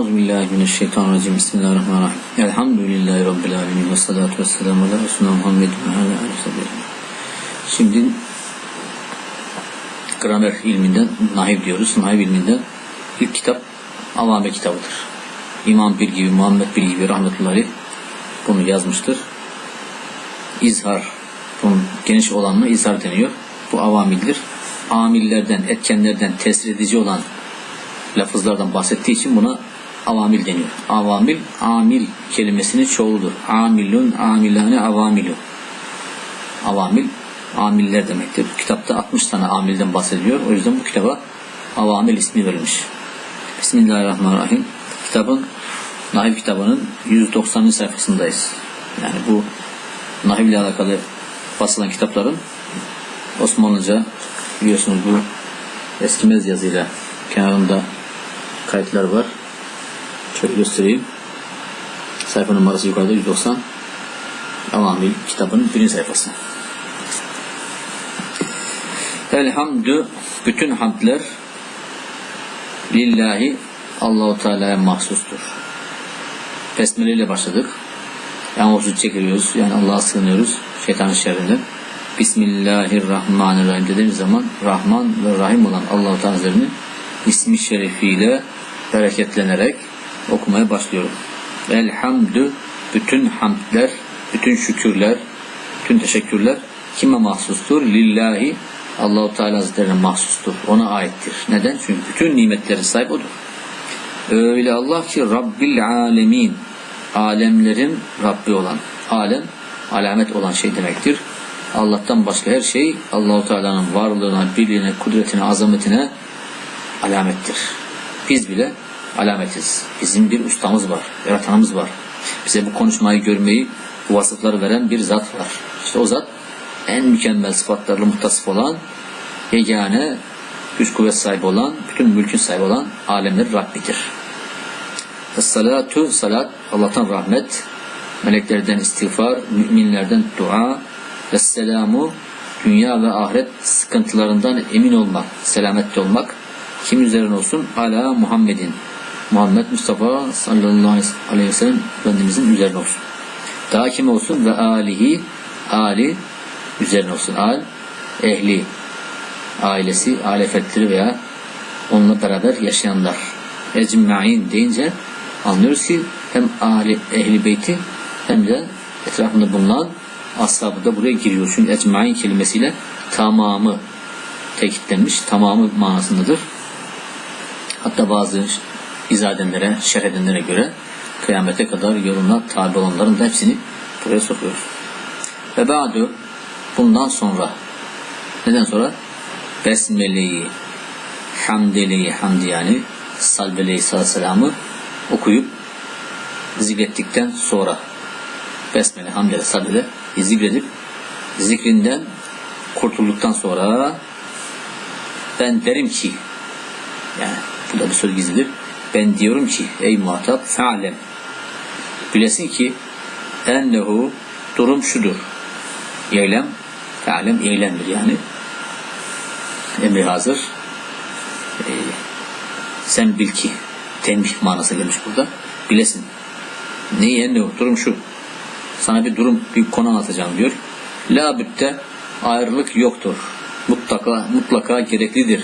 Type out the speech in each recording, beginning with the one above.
Euzubillahimineşşeytanirracim. Bismillahirrahmanirrahim. Elhamdülillahi Rabbil alemin. Ve salatu ve selamu ala Resulüna Muhammed ve ala. Şimdi gramer ilminden nahiv diyoruz. Nahiv ilminden ilk kitap Avame kitabıdır. İmam Bir gibi, Muhammed Bir gibi rahmetullahi bunu yazmıştır. İzhar, bunun geniş olanına izhar deniyor. Bu avamildir. Amillerden, etkenlerden tesir edici olan lafızlardan bahsettiği için buna avamil deniyor. Avamil, amil kelimesinin çoğuludur. Amilun, amilane, avamilu. Avamil, amiller demektir. Kitapta 60 tane amilden bahsediyor. O yüzden bu kitaba avamil ismi verilmiş. Bismillahirrahmanirrahim. Kitabın, Nahiv kitabının 190. sayfasındayız. Yani bu Nahiv ile alakalı basılan kitapların Osmanlıca biliyorsunuz bu eskimez yazıyla kenarında kayıtlar var. Şöyle göstereyim. Sayfa numarası yukarıda 190. Avamil kitabın birinci sayfası. Elhamdü bütün hamdler lillahi Allahu Teala'ya mahsustur. Besmele ile başladık. Yağmursuz çekiliyoruz. Yani Allah'a sığınıyoruz. Şeytanın şerrinden. Bismillahirrahmanirrahim dediğimiz zaman Rahman ve Rahim olan Allahu Teala ismi şerifiyle bereketlenerek okumaya başlıyorum. Elhamdü bütün hamdler, bütün şükürler, bütün teşekkürler kime mahsustur? Lillahi Allahu Teala Hazretlerine mahsustur. Ona aittir. Neden? Çünkü bütün nimetlerin sahibi odur. Öyle Allah ki Rabbil alemin alemlerin Rabbi olan alem alamet olan şey demektir. Allah'tan başka her şey Allahu Teala'nın varlığına, birliğine, kudretine, azametine alamettir. Biz bile alametiz. Bizim bir ustamız var, yaratanımız var. Bize bu konuşmayı görmeyi, bu vasıfları veren bir zat var. İşte o zat en mükemmel sıfatlarla muttasıf olan, yegane güç kuvvet sahibi olan, bütün mülkün sahibi olan alemler Rabbidir. Salatu salat Allah'tan rahmet, meleklerden istiğfar, müminlerden dua ve selamu dünya ve ahiret sıkıntılarından emin olmak, selamette olmak kim üzerine olsun? Ala Muhammedin. Muhammed Mustafa sallallahu aleyhi ve sellem Efendimizin üzerine olsun. Daha kim olsun? Ve alihi ali üzerine olsun. Al ehli ailesi, aile fertleri veya onunla beraber yaşayanlar. Ecma'in deyince anlıyoruz ki hem ahli, ehli beyti hem de etrafında bulunan ashabı da buraya giriyor. Çünkü ecmain kelimesiyle tamamı tekitlenmiş, tamamı manasındadır. Hatta bazı izah edenlere, şerh edenlere göre kıyamete kadar yoluna tabi olanların da hepsini buraya sokuyoruz. Ve ba'du bundan sonra neden sonra? Besmele'yi, hamdeleyi, hamdi yani salbeleyi selamı okuyup zikrettikten sonra besmele, hamdele, salbele zikredip zikrinden kurtulduktan sonra ben derim ki yani bu da bir söz gizlidir. Ben diyorum ki ey muhatap fe'alem bilesin ki ennehu durum şudur. Eylem fe'alem eylemdir yani. Emri hazır. Ee, sen bil ki tembih manası gelmiş burada. Bilesin. Neyi ennehu? Durum şu. Sana bir durum, bir konu anlatacağım diyor. La bütte ayrılık yoktur. Mutlaka, mutlaka gereklidir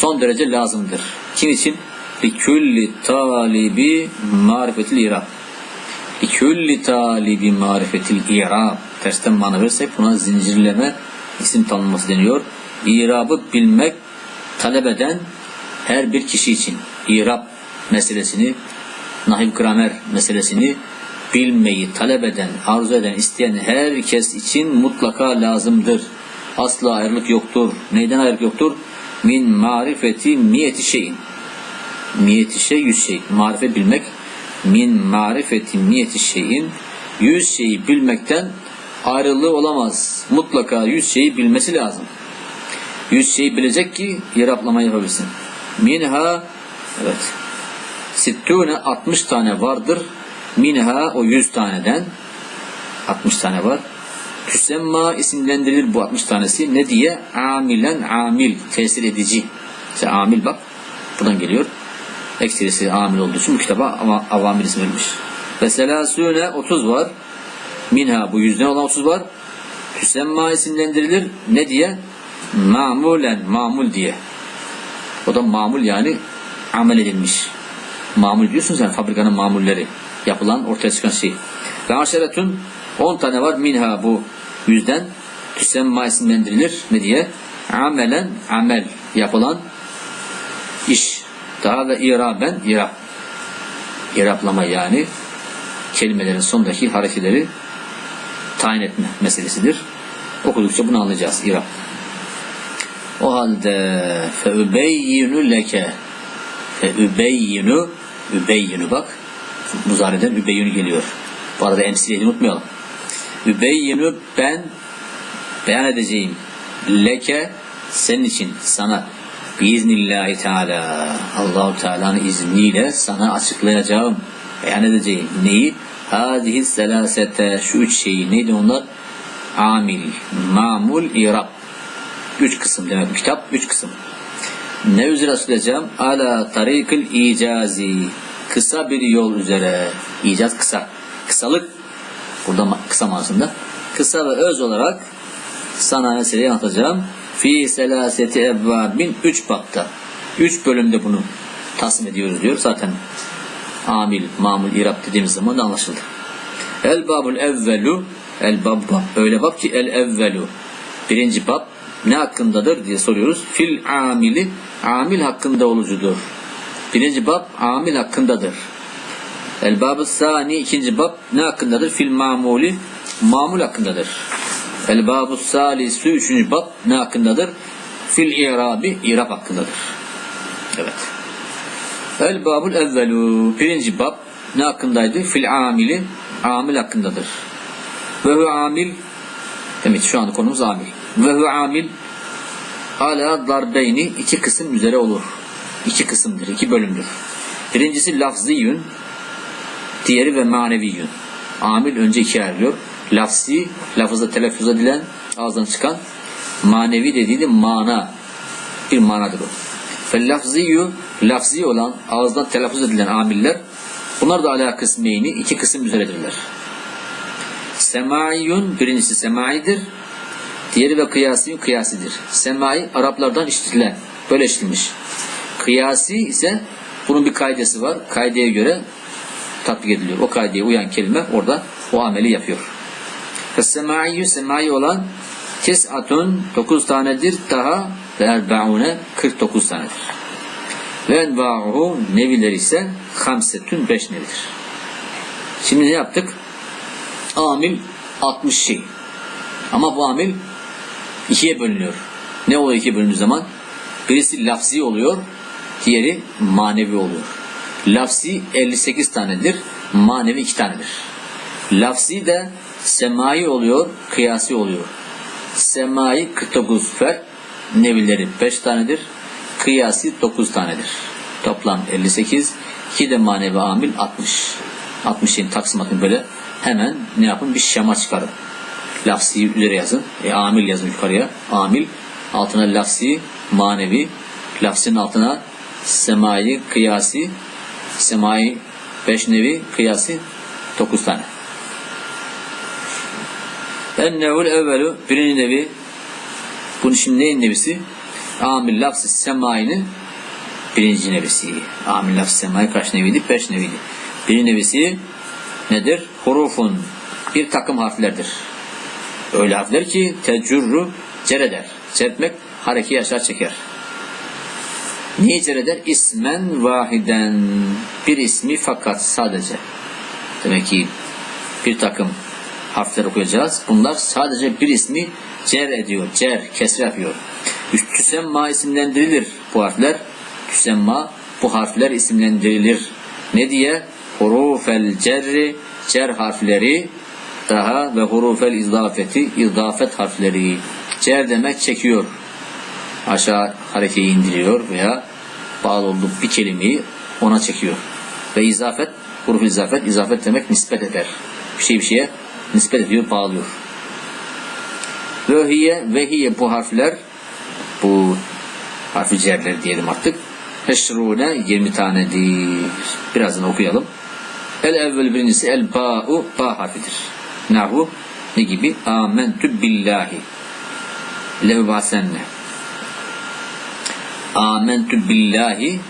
son derece lazımdır. Kim için? Likülli talibi marifetil irab. Likülli talibi marifetil irab. Tersten mana verirsek buna zincirleme isim tanınması deniyor. İrabı bilmek talep eden her bir kişi için irab meselesini, nahiv gramer meselesini bilmeyi talep eden, arzu eden, isteyen herkes için mutlaka lazımdır. Asla ayrılık yoktur. Neyden ayrılık yoktur? min marifeti niyeti şeyin. Niyeti şey yüz şey. Marife bilmek min marifeti niyeti şeyin yüz şeyi bilmekten ayrılığı olamaz. Mutlaka yüz şeyi bilmesi lazım. Yüz şeyi bilecek ki yeraplama yapabilsin. Minha evet sittune 60 tane vardır. Minha o 100 taneden 60 tane var. Tüsemma isimlendirilir bu 60 tanesi. Ne diye? Amilen amil. Tesir edici. İşte amil bak. Buradan geliyor. Ekserisi amil olduğu için bu kitaba ama avamil isim verilmiş. Ve selasüne 30 var. Minha bu yüzden olan 30 var. Hüsemma isimlendirilir. Ne diye? Mamulen, mamul diye. O da mamul yani amel edilmiş. Mamul diyorsun sen fabrikanın mamulleri. Yapılan ortaya çıkan şey. Ve aşeretun 10 tane var. Minha bu yüzden tüsemma isimlendirilir. Ne diye? Amelen, amel yapılan iş. Daha da iraben, irab. İrablama yani kelimelerin sondaki hareketleri tayin etme meselesidir. Okudukça bunu anlayacağız. İrab. O halde feübeyyinu leke feübeyyinu übeyyinu bak muzareden übeyyinu geliyor. Bu arada emsiliyeyi unutmayalım. Übeyyinu ben beyan edeceğim leke senin için sana biiznillahü teala Allahu Teala'nın izniyle sana açıklayacağım beyan edeceğim. Neyi? Hadihi selasete şu üç şeyi. Neydi onlar? Amil mamul irab. Üç kısım demek kitap üç kısım. Ne üzere açıklayacağım? Ala tarikil icazi kısa bir yol üzere. İcaz kısa. Kısalık. Burada kısa manasında. Kısa ve öz olarak sana meseleyi anlatacağım. Fi selaseti evvabin üç bapta. Üç bölümde bunu tasım ediyoruz diyor. Zaten amil, mamul, irab dediğimiz zaman da anlaşıldı. El babul evvelu el bab. Öyle bab ki el evvelu. Birinci bab ne hakkındadır diye soruyoruz. Fil amili amil hakkında olucudur. Birinci bab amil hakkındadır. El babı sani ikinci bab ne hakkındadır? Fil mamuli mamul hakkındadır. El babu salisu üçüncü bab ne hakkındadır? Fil irabi irab hakkındadır. Evet. El babul evvelu birinci bab ne hakkındaydı? Fil amili amil hakkındadır. Ve hu amil demek şu anda konumuz amil. Ve hu amil ala darbeyni iki kısım üzere olur. İki kısımdır, iki bölümdür. Birincisi lafziyün, diğeri ve maneviyün. Amil önce ikiye ayrılıyor. Lafzi, lafızda telaffuz edilen, ağızdan çıkan. Manevi dediği de mana. Bir manadır o. Ve lafziyu, lafzi olan, ağızdan telaffuz edilen amiller, bunlar da ala kısmeyni, iki kısım üzeredirler. Semaiyun, birincisi semaidir. Diğeri ve kıyasi kıyasidir. Semai, Araplardan işitilen, böyle işitilmiş. Kıyasi ise bunun bir kaidesi var. Kaideye göre tatbik ediliyor. O kaideye uyan kelime orada o ameli yapıyor. Fessemaiyyü semai olan tes'atun 9 tanedir daha ve erbaune 49 tanedir. Ve enva'uhu neviler ise hamsetün 5 nevidir. Şimdi ne yaptık? Amil 60 şey. Ama bu amil ikiye bölünüyor. Ne oluyor ikiye bölündüğü zaman? Birisi lafzi oluyor, diğeri manevi oluyor. Lafzi 58 tanedir, manevi 2 tanedir. Lafzi de semai oluyor, kıyasi oluyor. Semai 49 fer, nevileri 5 tanedir, kıyasi 9 tanedir. Toplam 58, 2 de manevi amil 60. 60'ın taksimatını böyle hemen ne yapın? Bir şema çıkarın. Lafzi üzere yazın. E, amil yazın yukarıya. Amil. Altına lafzi, manevi. Lafzinin altına semai, kıyasi. Semai 5 nevi, kıyasi 9 tane. Ennevul evvelu birinci nevi bunun şimdi neyin nevisi? Amil lafzı semainin birinci nevisi. Amil lafzı semai kaç neviydi? Beş neviydi. Birinci nevisi nedir? Hurufun bir takım harflerdir. Öyle harfler ki tecurru cer eder. Cer etmek harekeyi aşağı çeker. Cer eder? İsmen vahiden. Bir ismi fakat sadece. Demek ki bir takım harfler okuyacağız. Bunlar sadece bir ismi cer ediyor. Cer, kesre yapıyor. Tüsemma isimlendirilir bu harfler. Tüsemma bu harfler isimlendirilir. Ne diye? Hurufel cerri cer harfleri daha ve hurufel izafeti izafet harfleri. Cer demek çekiyor. Aşağı harekeyi indiriyor veya bağlı olduğu bir kelimeyi ona çekiyor. Ve izafet, huruf izafet, izafet demek nispet eder. Bir şey bir şeye nispet ediyor, bağlıyor. Ve hiye, ve hiye bu harfler, bu harfi cerleri diyelim artık. Eşrune 20 tanedir. Birazdan okuyalım. El evvel birincisi el ba'u ba harfidir. Nahu ne gibi? Amentü billahi. Levbasenne. Amentü billahi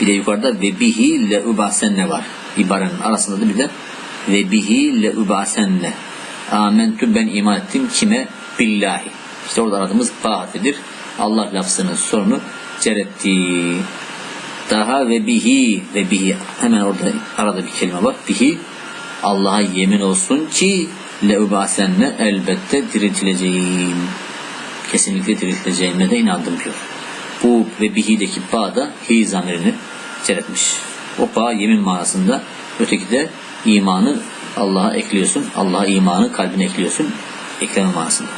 bir de yukarıda ve bihi le ubasenne var. İbarenin arasında da bir de ve bihi le ubasenne. Amentü ben iman ettim kime? Billahi. İşte orada aradığımız ba. Allah lafzının sonunu ceretti. Daha ve bihi ve bihi hemen orada arada bir kelime var. Bihi Allah'a yemin olsun ki le ubasenne elbette diriltileceğim. Kesinlikle diriltileceğime de inandım diyor. Bu ve bihideki ba da hi zamirini ceretmiş. O ba yemin manasında öteki de imanı Allah'a ekliyorsun. Allah'a imanı kalbine ekliyorsun. Ekleme manasında.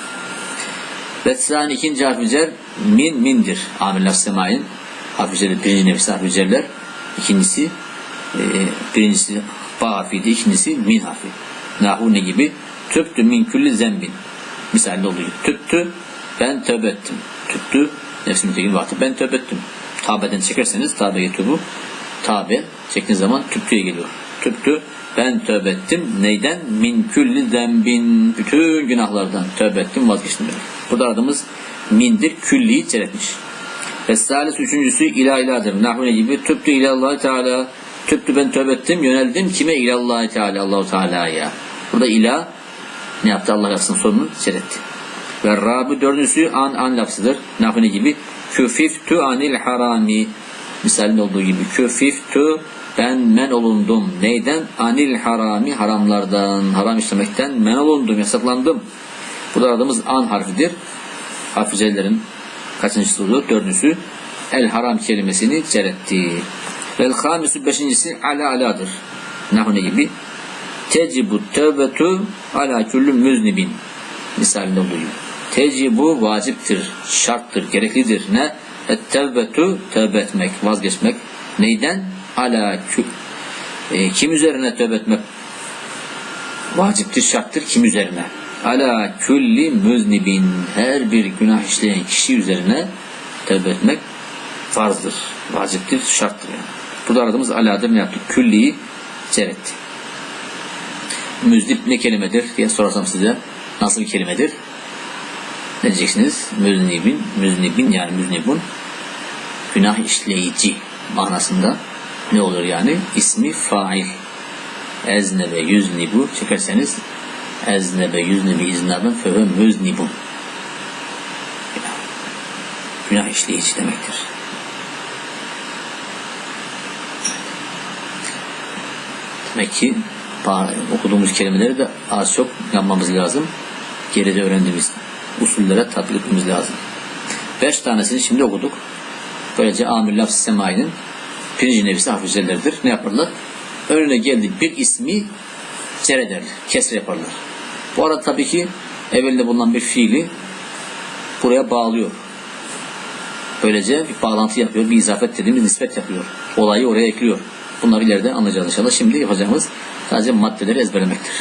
Vetsani ikinci harfi cer min mindir. Amir laf semayin harfi cerler. Birinci nefis harfi cerler. İkincisi e, birincisi ba harfiydi. ikincisi min harfi. Nahu ne gibi? Tüptü min külli zembin. Misalde olduğu gibi. Tüptü ben tövbe ettim. Tüptü nefsim öteki vakti ben tövbe ettim. Tabeden çekerseniz tabe getiriyor bu. Tabe çektiğiniz zaman tüptüye geliyor. Tüptü ben tövbe ettim. Neyden? Min külli zembin. Bütün günahlardan tövbe ettim vazgeçtim. demek. Burada aradığımız mindir. Külliyi çeretmiş. Ve salis üçüncüsü ilah ilahtır. Nahune gibi tüptü ilallah teala. Tüptü ben tövbe ettim. Yöneldim kime? İlallah teala. Allahu Teala'ya. Burada ilah ne yaptı? Allah lafzının sonunu çeretti. Ve rabi dördüncüsü an an lafzıdır. Nahune gibi küfiftu anil harami. Misalinde olduğu gibi küfiftu ben men olundum. Neyden? Anil harami haramlardan. Haram işlemekten men olundum. Yasaklandım. Burada aradığımız an harfidir. Harficellerin kaçıncısı oluyor? Dördüncüsü el haram kelimesini ceretti. Vel hamisu beşincisi ala aladır. Nahune gibi tecibu tevbetu ala küllü müznibin misalinde olduğu gibi. Tecibu vaciptir, şarttır, gereklidir. Ne? Et tevbetu tövbe etmek, vazgeçmek. Neyden? Ala e, kim üzerine tövbe etmek vaciptir, şarttır kim üzerine? Ala külli müznibin her bir günah işleyen kişi üzerine tövbe etmek farzdır, vaciptir, şarttır yani. Burada aradığımız aladır ne yaptık? Külliyi ceretti. Müznib ne kelimedir diye sorarsam size nasıl bir kelimedir? Ne diyeceksiniz? Müznibin, müznibin yani müznibun günah işleyici manasında ne olur yani? İsmi fail. Eznebe yüznibu çekerseniz eznebe yüznibi iznabın feve müznibun. Günah işleyici demektir. Demek ki okuduğumuz kelimeleri de az çok yapmamız lazım. Geride öğrendiğimiz usullere tatbik etmemiz lazım. Beş tanesini şimdi okuduk. Böylece amir lafz semainin birinci nevisi hafifzeleridir. Ne yaparlar? Önüne geldi bir ismi cer ederler. Kesre yaparlar. Bu arada tabii ki evvelinde bulunan bir fiili buraya bağlıyor. Böylece bir bağlantı yapıyor, bir izafet dediğimiz nispet yapıyor. Olayı oraya ekliyor. Bunları ileride anlayacağız inşallah. Şimdi yapacağımız sadece maddeleri ezberlemektir.